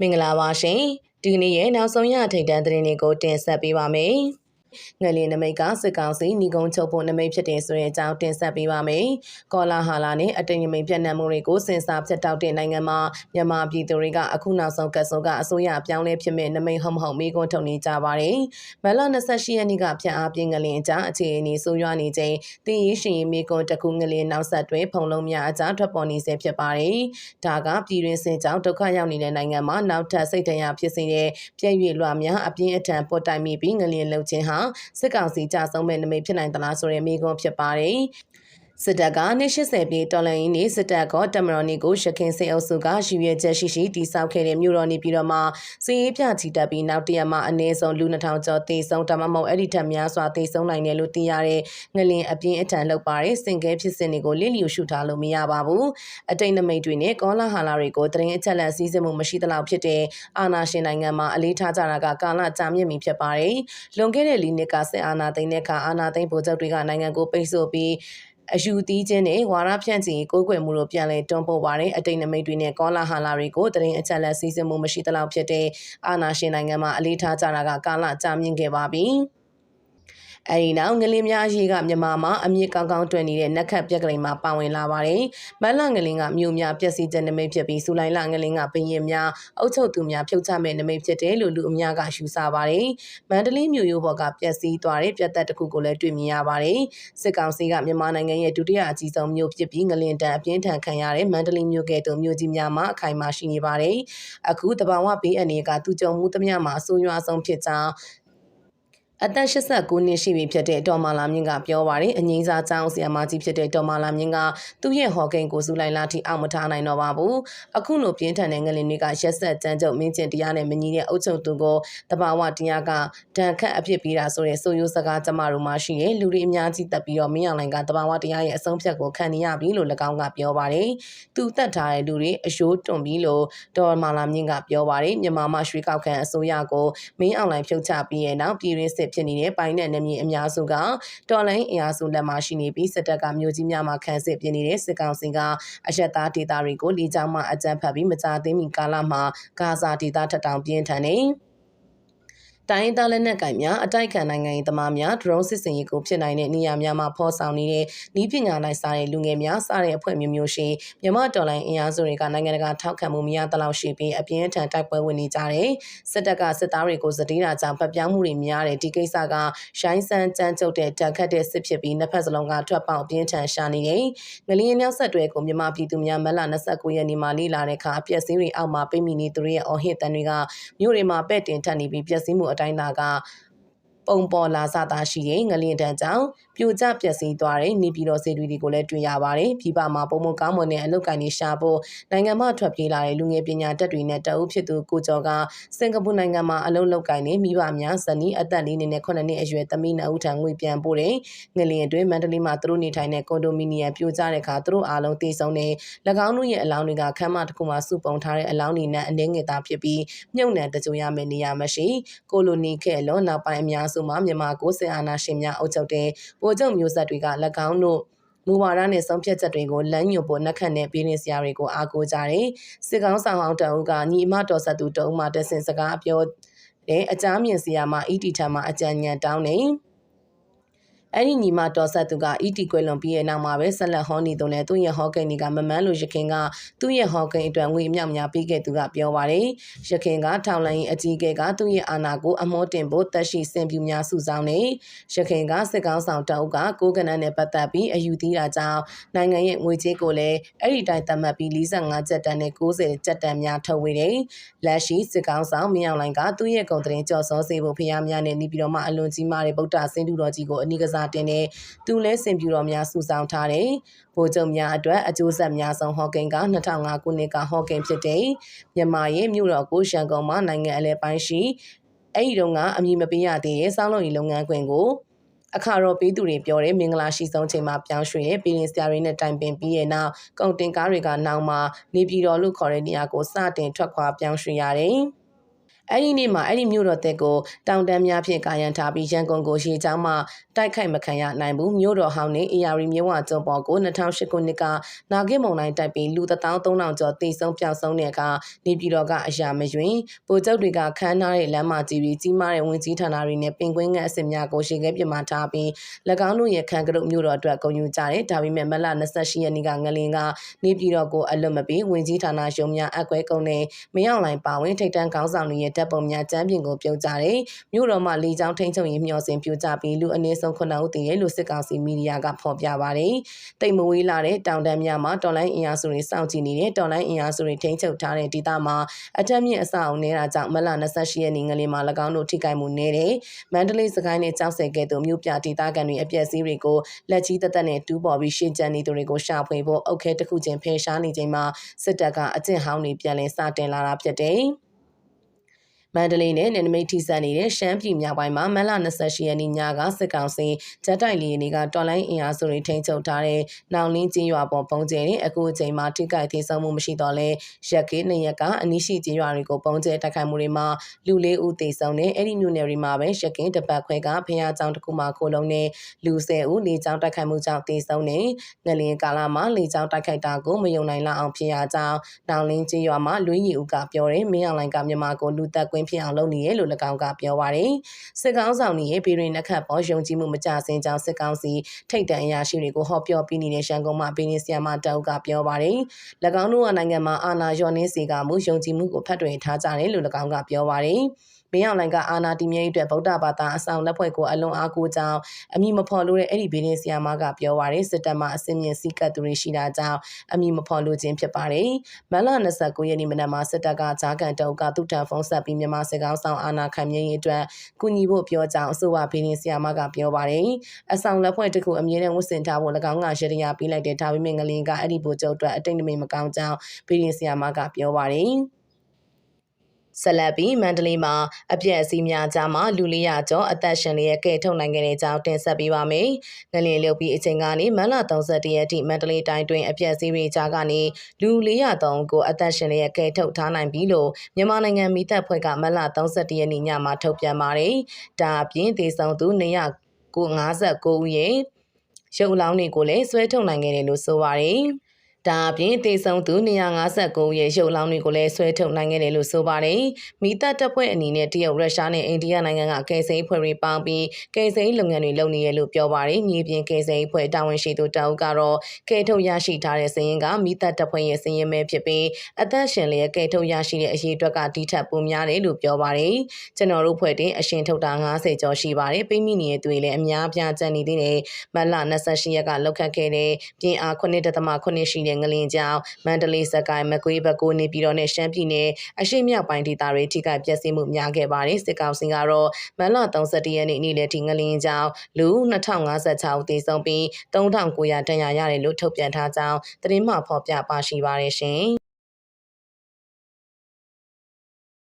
မင်္ဂလာပါရှင်ဒီကနေ့ရဲ့နောက်ဆုံးရထိတ်တန်းသတင်းတွေကိုတင်ဆက်ပေးပါမယ် ငလျင်နမိတ်ကစစ်ကောင်စီညီကုန်းချုပ်ဖို့နမိတ်ဖြစ်တယ်ဆိုတဲ့အကြောင်းတင်ဆက်ပေးပါမယ်။ကောလာဟာလာနဲ့အတိတ်နမိတ်ပြန့်နှံ့မှုတွေကိုစင်စာဖြတ်တောက်တဲ့နိုင်ငံမှာမြန်မာပြည်သူတွေကအခုနောက်ဆုံးကတ်ဆုံကအစိုးရပြောင်းလဲဖြစ်မဲ့နမိတ်ဟုတ်မဟုတ်မေးခွန်းထုတ်နေကြပါတယ်။မလ28ရက်နေ့ကဖြတ်အားပြင်းငလျင်အကြားအခြေအနေဆိုးရွားနေချိန်တင်းရရှင်မေးခွန်းတစ်ခုငလျင်နောက်ဆက်တွဲဖုံလုံးများအကြားထွက်ပေါ်နေစေဖြစ်ပါတယ်။ဒါကပြည်တွင်းစင်ကြောင့်ဒုက္ခရောက်နေတဲ့နိုင်ငံမှာနောက်ထပ်စိတ်တရားဖြစ်စေတဲ့ပြည့်ရွေလွှာများအပြင်းအထန်ပေါ်တိုင်မိပြီးငလျင်လှုပ်ခြင်းဟာစစ်ကောင်စီကြဆုံးမဲ့နမိတ်ဖြစ်နိုင်သလားဆိုတဲ့မေးခွန်းဖြစ်ပါတယ်။ စစ်တပ်ကနှစ်80ပြည်တော်လှန်ရေးနေ့စစ်တပ်ကတမတော်နေကိုရခင်စိတ်အုပ်စုကရည်ရွယ်ချက်ရှိရှိတိစောက်ခဲ့တဲ့မြို့တော်နေပြည်တော်မှာစီးရေးပြချီတက်ပြီးနောက်တရက်မှာအနည်းဆုံးလူ2000ကျော်သေဆုံးဒါမှမဟုတ်အဲ့ဒီထက်များစွာသေဆုံးနိုင်တယ်လို့သိရတဲ့ငလင်အပြင်းအထန်လောက်ပါတဲ့စင်ကဲဖြစ်စဉ်တွေကိုလစ်လျူရှုထားလို့မရပါဘူးအတိတ်နမိတ်တွေနဲ့ကောလာဟာလာတွေကိုတရင်အချက်လက်စည်းစိမ်မှုမရှိသလောက်ဖြစ်တဲ့အာနာရှင်နိုင်ငံမှာအလေးထားကြတာကကာလကြာမြင့်ပြီဖြစ်ပါတယ်လွန်ခဲ့တဲ့လီနစ်ကစစ်အာဏာသိမ်းတဲ့အခါအာဏာသိမ်းဗိုလ်ချုပ်တွေကနိုင်ငံကိုပိတ်ဆို့ပြီး အယူသီးခြင်းနဲ့ဝါရဖြန့်ချီကိုးကွယ်မှုတို့ပြန်လည်တွန်းပို့ပါတဲ့အတိတ်နမိတ်တွေနဲ့ကောလာဟာလာတွေကိုတရင်အချက်လက်စည်းစိမ်မှုမရှိသလောက်ဖြစ်တဲ့အာနာရှင်နိုင်ငံမှာအလေးထားကြတာကကာလကြာမြင့်ခဲ့ပါပြီ။ အဲဒီနောက်ငလင်းများရေးကမြန်မာမှာအမြင့်ကောင်းကောင်းတွင်နေတဲ့နက်ခတ်ပြက်ကလေးမှာပါဝင်လာပါတယ်။မန်လငလင်းကမြို့များပျက်စီးတဲ့နမိတ်ဖြစ်ပြီးစူလိုင်လငလင်းကပင်ရင်များအုပ်ချုပ်သူများဖြုတ်ချမဲ့နမိတ်ဖြစ်တယ်လို့လူအများကယူဆပါတယ်။မန္တလေးမြို့ရိုးဘော်ကပျက်စီးသွားတဲ့ပြတ်သက်တစ်ခုကိုလည်းတွေ့မြင်ရပါတယ်။စစ်ကောင်စီကမြန်မာနိုင်ငံရဲ့ဒုတိယအကြီးဆုံးမြို့ဖြစ်ပြီးငလင်းတန်အပြင်းထန်ခံရတဲ့မန္တလေးမြို့ကဲ့သို့မြို့ကြီးများမှာအခိုင်အမာရှိနေပါတယ်။အခုတဘာဝဘေးအနေကသူကြုံမှုသမျှမှာအဆိုးရွားဆုံးဖြစ်ကြောင်း အသက်89နှစ်ရှိပြီဖြစ်တဲ့ဒေါ်မာလာမြင့်ကပြောပါတယ်အငိမ့်စားကျောင်းဆရာမကြီးဖြစ်တဲ့ဒေါ်မာလာမြင့်ကသူ့ရဲ့ဟော်ကိန်းကိုစူလိုက်လာထိအောင်မထားနိုင်တော့ပါဘူးအခုလိုပြင်းထန်တဲ့ငလင်တွေကရက်ဆက်ကြမ်းကြုတ်မင်းကျင်တရားနဲ့မညီတဲ့အုပ်ချုပ်သူကိုတဘာဝတရားကဒဏ်ခတ်အဖြစ်ပေးတာဆိုတဲ့ဆိုရိုးစကားကျမတို့မှရှိရဲ့လူတွေအများကြီးတက်ပြီးတော့မင်းအောင်လိုင်ကတဘာဝတရားရဲ့အဆုံးဖြတ်ကိုခံနေရပြီလို့၎င်းကပြောပါတယ်သူတတ်ထားတဲ့လူတွေအယိုးတွန်ပြီးလို့ဒေါ်မာလာမြင့်ကပြောပါတယ်မြန်မာမှာရွှေကောက်ခံအစိုးရကိုမင်းအောင်လိုင်ဖြုတ်ချပြီးရဲ့နောက်ပြည်ရင်းစစ်ဖြစ်နေတဲ့ပိုင်းနဲ့နေမြေအများစုကတော်လိုင်းအင်အားစုလက်မှာရှိနေပြီးစစ်တပ်ကမြို့ကြီးများမှာခန့်စစ်ပြနေတဲ့စစ်ကောင်စီကအရက်သားဒေသတွေကိုလေကြောင်းမှအကြမ်းဖက်ပြီးမကြာသေးမီကာလမှာဂါဇာဒေသထက်တောင်ပြင်းထန်နေ တိုင်းသားလက်နက်ကင်များအတိုက်ခံနိုင်ငံရေးသမားများ drone စစ်စင်ရေးကိုဖြစ်နိုင်တဲ့နေရာများမှာဖော်ဆောင်နေတဲ့ဤပညာလိုက်စားတဲ့လူငယ်များစတဲ့အဖွဲ့မျိုးမျိုးရှိမြန်မာတော်လိုင်းအင်အားစုတွေကနိုင်ငံတကာထောက်ခံမှုမရသလောက်ရှိပြီးအပြင်းထန်တိုက်ပွဲဝင်နေကြတယ်စစ်တပ်ကစစ်သားတွေကိုစတေးတာကြောင့်ဖျက်ပြောင်းမှုတွေများတယ်ဒီကိစ္စကရှိုင်းဆန်းကြမ်းကြုတ်တဲ့တန်ခတ်တဲ့စစ်ဖြစ်ပြီးနှစ်ဖက်စလုံးကထွက်ပေါက်ပြင်းထန်ရှာနေတယ်ငလျင်နောက်ဆက်တွဲကိုမြန်မာပြည်သူများမလ29ရက်နေ့မှာလေ့လာတဲ့အခါအပျက်စီးတွေအောက်မှာပိတ်မိနေသူတွေရဲ့အော်ဟစ်တန်တွေကမြို့တွေမှာပဲ့တင်ထပ်နေပြီးပျက်စီးမှုအတိုင်းသာက ပုံပေါ်လာစတာရှိတဲ့ငလျင်တန်းကြောင့်ပြိုကျပျက်စီးသွားတဲ့နေပြည်တော်စေတီတွေကိုလည်းတွေ့ရပါတယ်။ပြည်ပမှာပုံမကောင်းမွန်တဲ့အလုပ်ကိုင်းတွေရှာဖို့နိုင်ငံမှထွက်ပြေးလာတဲ့လူငယ်ပညာတတ်တွေနဲ့တအုပ်ဖြစ်သူကိုကျော်ကစင်ကာပူနိုင်ငံမှာအလုပ်လုပ်ကိုင်းနေမိဘများဇနီးအသက်လေးနှစ်နဲ့9နှစ်အရွယ်သမီးနှစ်ဦးထံငွေပြန်ပို့တဲ့ငလျင်အတွင်းမန္တလေးမှာသူတို့နေထိုင်တဲ့ကွန်ဒိုမီနီယံပြိုကျတဲ့အခါသူတို့အားလုံးတည်ဆုံနေ၎င်းတို့ရဲ့အလောင်းတွေကခမ်းမတစ်ခုမှာစုပုံထားတဲ့အလောင်းတွေနဲ့အနှဲငယ်သားဖြစ်ပြီးမြုပ်နှံတကြိုရမယ့်နေရာမရှိကိုလိုနီခဲ့လို့နောက်ပိုင်းအများစုမှာမြန်မာကိုစစ်အာဏာရှင်များအုပ်ချုပ်တဲ့ဗိုလ်ချုပ်မျိုးဆက်တွေက၎င်းတို့မူဝါဒနဲ့ဆုံးဖြတ်ချက်တွေကိုလမ်းညွှန်ဖို့နှက်ခတ်တဲ့ပြည်ရင်စရာတွေကိုအားကိုးကြတယ်။စစ်ကောင်းဆောင်ဟောင်းတအုပ်ကညီအမတော်ဆက်သူတအုပ်မှတဆင်စကားပြောတဲ့အကြမ်းမြင်စရာမှာအီတီထံမှာအကြံဉာဏ်တောင်းနေ။ အဲ့ဒီညီမတော်ဆက်သူက ET ကွယ်လွန်ပြီးရဲ့နောက်မှာပဲဆက်လက်ဟောနေသူနဲ့သူ့ရဲ့ဟောကိန်းတွေကမမန်းလို့ရခင်ကသူ့ရဲ့ဟောကိန်းအတွက်ငွေအမြောက်များပေးခဲ့သူကပြောပါတယ်ရခင်ကထောင်လိုင်းအကြီးကဲကသူ့ရဲ့အာဏာကိုအမောတင်ဖို့တက်ရှိစင်ပြူများစုဆောင်နေရခင်ကစစ်ကောင်းဆောင်တအုပ်ကကိုကနန်းနဲ့ပတ်သက်ပြီးအယူသီးတာကြောင့်နိုင်ငံရဲ့ငွေကြေးကိုလည်းအဲ့ဒီတိုင်းသတ်မှတ်ပြီး45ကျပ်တန်နဲ့90ကျပ်တန်များထုတ်ဝေတယ်လက်ရှိစစ်ကောင်းဆောင်မြောင်လိုင်းကသူ့ရဲ့ကုန်တင်ကြော်စောစေဖို့ဖျားများနဲ့နေပြီးတော့မှအလွန်ကြီးမားတဲ့ဗုဒ္ဓဆင်းတူတော်ကြီးကိုအနိကစားတင်တဲ့သူလဲစင်ပြူတော်များစုဆောင်ထားတဲ့ဗိုလ်ချုပ်များအတွက်အကျိုးဆက်များဆုံးဟော့ကိန်းက2005ခုနှစ်ကဟော့ကိန်းဖြစ်တဲ့မြန်မာရဲ့မြို့တော်ကိုရှန်ကုန်မှာနိုင်ငံအလဲပိုင်းရှိအဲ့ဒီတုန်းကအမည်မပေးရသေးတဲ့စောင်းလုံးရီလုပ်ငန်းခွင်ကိုအခါတော့ပေးသူတွေပြောတယ်မင်္ဂလာရှိဆုံးချိန်မှာပြောင်းရွှေ့ရဲ့ပြည်ရင်ဆရာတွေနဲ့တိုင်ပင်ပြီးရဲ့နောက်ကုန်တင်ကားတွေကနောက်မှာနေပြည်တော်လို့ခေါ်တဲ့နေရာကိုစတင်ထွက်ခွာပြောင်းရွှေ့ရတယ်။ အဲ့ဒီနေ့မှာအဲ့ဒီမြို့တော်တက်ကိုတောင်တန်းများဖြင့်ကာယံထားပြီးရန်ကုန်ကိုရေချောင်းမှတိုက်ခိုက်မခံရနိုင်ဘူးမြို့တော်ဟောင်းနဲ့အေယာရီမြို့ဝကျွန်းပေါ်ကို2008ခုနှစ်ကနာဂစ်မုံတိုင်းတိုက်ပြီးလူ13000ကျော်တိတ်ဆုံးပျောက်ဆုံးတဲ့အခါနေပြည်တော်ကအရာမယွင်ဗိုလ်ချုပ်တွေကခန်းထားတဲ့လမ်းမကြီးပြီးကြီးမားတဲ့ဝင်ကြီးဌာနတွေနဲ့ပင်ကွင်းငတ်အစစ်များကိုရှေ့ခဲပြမထားပြီး၎င်းတို့ရဲ့ခန်းကရုတ်မြို့တော်အတွက်ဂုဏ်ယူကြတယ်ဒါပေမဲ့မလ28ရက်နေ့ကငလင်ကနေပြည်တော်ကိုအလွတ်မပြီးဝင်ကြီးဌာနရုံးများအကွဲကုန်နဲ့မရောက်လိုင်းပါဝင်ထိတ်တန်းခေါင်းဆောင်တွေရဲ့တပ်ပုံများကျမ်းပြင်ကိုပြုတ်ကြတယ်မြို့တော်မှာလေကြောင်းထိန်းချုပ်ရေးမျှော်စင်ပြကြပြီးလူအနည်းဆုံး9ဦးတည်ရဲ့လို့စစ်ကောင်စီမီဒီယာကဖော်ပြပါတယ်တိတ်မဝေးလာတဲ့တောင်တန်းများမှာတော်လိုင်းအင်အားစုတွေစောင့်ကြည့်နေတဲ့တော်လိုင်းအင်အားစုတွေထိန်းချုပ်ထားတဲ့ဒေသမှာအထက်မြင့်အဆောက်အုံနေတာကြောင့်မလ28ရက်နေ့ငလင်မှာ၎င်းတို့ထိခိုက်မှုနေတယ်မန္တလေးစကိုင်းနဲ့ကြောက်စဲကဲ့သို့မြို့ပြဒေသခံတွေအပြက်စီးတွေကိုလက်ကြီးတက်တက်နဲ့တူးပေါ်ပြီးရှင်းကြံနေသူတွေကိုရှာဖွေဖို့အုတ်ခဲတစ်ခုချင်းဖယ်ရှားနေချိန်မှာစစ်တပ်ကအကျင့်ဟောင်းတွေပြန်လည်စတင်လာတာဖြစ်တယ်။ မန္တလေးနဲ့နယ်နိမိတ်ထိစပ်နေတဲ့ရှမ်းပြည်မြောက်ပိုင်းမှာမန်လ28ရက်နေ့ညကစစ်ကောင်စီဂျက်တိုက်လီတွေကတော်လိုင်းအင်အားစုတွေထိန်းချုပ်ထားတဲ့နောင်လင်းကျင်းရွာပေါ်ပုံကျဲတဲ့အခုအချိန်မှာထိခိုက်သေးဆုံးမှုမရှိတော့လဲရက်ကေးနှစ်ရက်ကအနီးရှိကျင်းရွာတွေကိုပုံကျဲတိုက်ခိုက်မှုတွေမှာလူလေးဦးသေဆုံးတဲ့အဲ့ဒီမြို့နယ်တွေမှာပဲရက်ကင်းတပတ်ခွဲကဖះကြောင်တစ်ခုမှခိုလုံးနဲ့လူ၁၀ဦးလေကြောင်းတိုက်ခိုက်မှုကြောင့်သေဆုံးတဲ့ငလင်ကာလမှာလေကြောင်းတိုက်ခိုက်တာကိုမယုံနိုင်လောက်အောင်ဖြစ်ရကြောင်းနောင်လင်းကျင်းရွာမှာလွေးရီဦးကပြောတယ်မင်းအောင်လိုင်ကမြန်မာကိုလူသက်ကွင်းဖြစ်အောင်လုပ်နေရလို့၎င်းကပြောပါတယ်စစ်ကောင်းဆောင်တွေရဲ့ပြည်တွင်နှက်ခတ်ပေါ်ယုံကြည်မှုမကြဆင်းကြောင်းစစ်ကောင်းစီထိတ်တန့်အရာရှိတွေကိုဟောပြောပြီးနေတဲ့ရန်ကုန်မှာပြည်နေဆီယမတအုပ်ကပြောပါတယ်၎င်းတို့ကနိုင်ငံမှာအာဏာလျော့နှင်းစီကမှုယုံကြည်မှုကိုဖတ်တွင်ထားကြတယ်လို့၎င်းကပြောပါတယ် မင်းအောင်လိုင်ကအာနာတီမြဲအတွက်ဗုဒ္ဓဘာသာအဆောင်လက်ဖွဲ့ကိုအလွန်အားကိုးကြောင်းအမိမဖော်လို့တဲ့အဲ့ဒီဘီလင်းဆီယာမကပြောပါရယ်စစ်တပ်မှအစင်းမြင့်စီးကပ်သူတွေရှိတာကြောင့်အမိမဖော်လို့ခြင်းဖြစ်ပါတယ်။မလ29ရက်နေ့မနက်မှာစစ်တပ်ကဂျာကန်တုံကသူ့တန်ဖုန်းဆက်ပြီးမြန်မာစစ်ကောင်ဆောင်အာနာခံမြင့်ရေးအတွက်ကူညီဖို့ပြောကြောင်းအဆိုပါဘီလင်းဆီယာမကပြောပါရယ်အဆောင်လက်ဖွဲ့တစ်ခုအမြဲတမ်းဝတ်ဆင်ထားဖို့၎င်းကရရပေးလိုက်တဲ့ဒါပေမဲ့ငလင်ကအဲ့ဒီဘိုလ်ချုပ်အတွက်အတိတ်နမိတ်မကောင်းကြောင်းဘီလင်းဆီယာမကပြောပါရယ် ဆက်လက်ပြီးမန္တလေးမှာအပြည့်အစည်းများကြားမှာလူလေးရကျော်အသက်ရှင်လျက်ကဲထုတ်နိုင်ခဲ့တဲ့အကြောင်းတင်ဆက်ပေးပါမယ်။ငလျင်လျုပ်ပြီးအချိန်ကနေမန်လ31ရက်ထိမန္တလေးတိုင်းတွင်အပြည့်အစည်းတွေကြားကနေလူ403ကိုအသက်ရှင်လျက်ကဲထုတ်ထားနိုင်ပြီလို့မြန်မာနိုင်ငံမိသက်ဖွဲ့ကမန်လ31ရက်နေ့ညမှာထုတ်ပြန်ပါတယ်။ဒါအပြင်ဒေဆောင်သူ259ဦးရဲ့ရုပ်လောင်းတွေကိုလည်းဆွဲထုတ်နိုင်ခဲ့တယ်လို့ဆိုပါတယ်။ ဒါအပြင်တေဆုံသူ259ရဲ့ရုပ်လောင်းတွေကိုလည်းဆွဲထုတ်နိုင်ခဲ့တယ်လို့ဆိုပါတယ်။မိသက်တပ်ဖွဲ့အနေနဲ့တရုတ်ရုရှားနဲ့အိန္ဒိယနိုင်ငံကကယ်ဆယ်ဖွဲ့တွေပေါင်းပြီးကယ်ဆယ်လုပ်ငန်းတွေလုပ်နေရလို့ပြောပါတယ်။မြေပြင်ကယ်ဆယ်ဖွဲ့တာဝန်ရှိသူတအုပ်ကတော့ကယ်ထုတ်ရရှိထားတဲ့စည်ရင်ကမိသက်တပ်ဖွဲ့ရဲ့စည်ရင်ပဲဖြစ်ပြီးအသက်ရှင်လျက်ကယ်ထုတ်ရရှိတဲ့အရေးအတွက်ကတိထက်ပိုများတယ်လို့ပြောပါတယ်။ကျွန်တော်တို့ဖွဲ့တင်အရှင်ထုတ်တာ90ကျော်ရှိပါတယ်။ပိမိနေတဲ့သူတွေလည်းအများပြားကျန်နေသေးတယ်။မတ်လ28ရက်ကလောက်ခတ်ခဲ့တဲ့ပြင်အား9.8ရှိတဲ့ငလင်ကြောင့်မန္တလေးစကိုင်းမကွေးဘက်ကိုနေပြည်တော်နဲ့ရှမ်းပြည်နယ်အရှိမြောက်ပိုင်းဒေသတွေထိခိုက်ပျက်စီးမှုများခဲ့ပါတယ်စစ်ကောင်စီကတော့မန်လ31ရက်နေ့နေ့လယ်ထိငလင်ကြောင့်လူ2056ဦးသေဆုံးပြီး3900ဒဏ်ရာရတယ်လို့ထုတ်ပြန်ထားကြောင်းသတင်းမှဖော်ပြပါရှိပါတယ်ရှင်